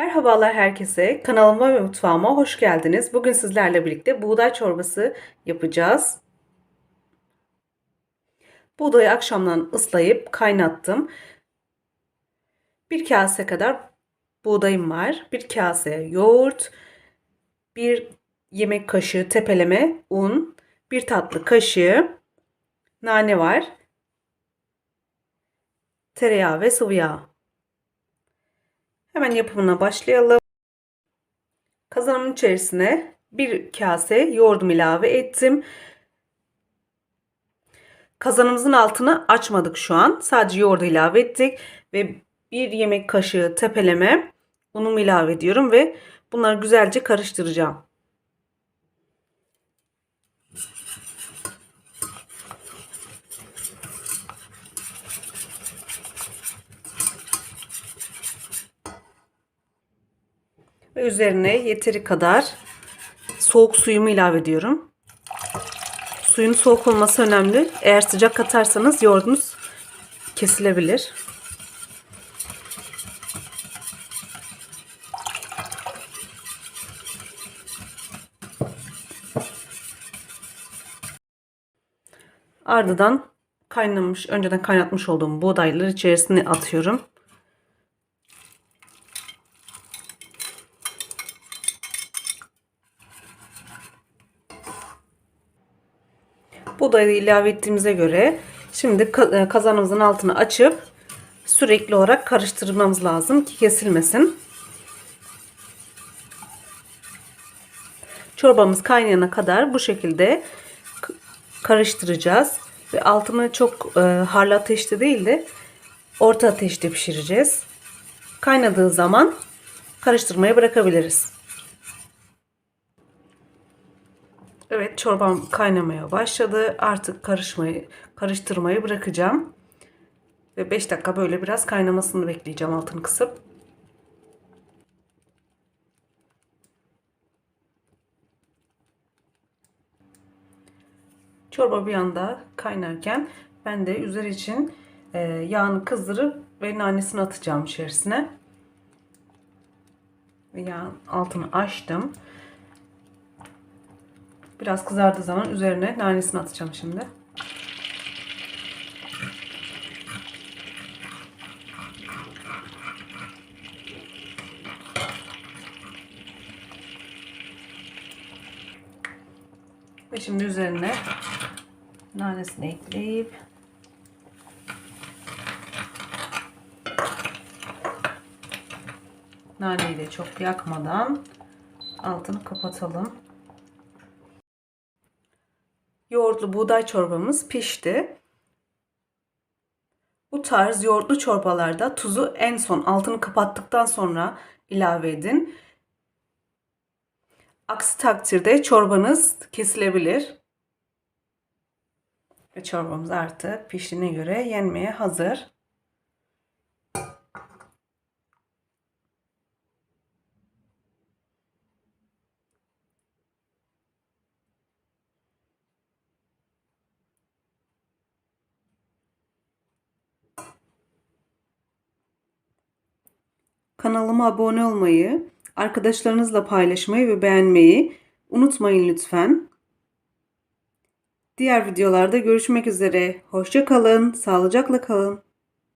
Merhabalar herkese. Kanalıma ve mutfağıma hoş geldiniz. Bugün sizlerle birlikte buğday çorbası yapacağız. Buğdayı akşamdan ıslayıp kaynattım. Bir kase kadar buğdayım var. Bir kase yoğurt, bir yemek kaşığı tepeleme un, bir tatlı kaşığı nane var. Tereyağı ve sıvı yağ. Hemen yapımına başlayalım. Kazanımın içerisine bir kase yoğurdum ilave ettim. Kazanımızın altını açmadık şu an. Sadece yoğurdu ilave ettik ve bir yemek kaşığı tepeleme unumu ilave ediyorum ve bunları güzelce karıştıracağım. Ve üzerine yeteri kadar soğuk suyumu ilave ediyorum. Suyun soğuk olması önemli. Eğer sıcak katarsanız yoğurdunuz kesilebilir. Ardından kaynamış, önceden kaynatmış olduğum buğdayları içerisine atıyorum. Buğdayı ilave ettiğimize göre şimdi e, kazanımızın altını açıp sürekli olarak karıştırmamız lazım ki kesilmesin. Çorbamız kaynayana kadar bu şekilde karıştıracağız ve altını çok e, harlı ateşte değil de orta ateşte pişireceğiz. Kaynadığı zaman karıştırmaya bırakabiliriz. Evet çorbam kaynamaya başladı. Artık karışmayı, karıştırmayı bırakacağım. Ve 5 dakika böyle biraz kaynamasını bekleyeceğim altını kısıp. Çorba bir yanda kaynarken ben de üzeri için e, yağını kızdırıp ve nanesini atacağım içerisine. Yağın altını açtım. Biraz kızardığı zaman üzerine nanesini atacağım şimdi. Ve şimdi üzerine nanesini ekleyip naneyi de çok yakmadan altını kapatalım. Yoğurtlu buğday çorbamız pişti. Bu tarz yoğurtlu çorbalarda tuzu en son altını kapattıktan sonra ilave edin. Aksi takdirde çorbanız kesilebilir. Ve çorbamız artık piştiğine göre yenmeye hazır. Kanalıma abone olmayı, arkadaşlarınızla paylaşmayı ve beğenmeyi unutmayın lütfen. Diğer videolarda görüşmek üzere. Hoşça kalın, sağlıcakla kalın.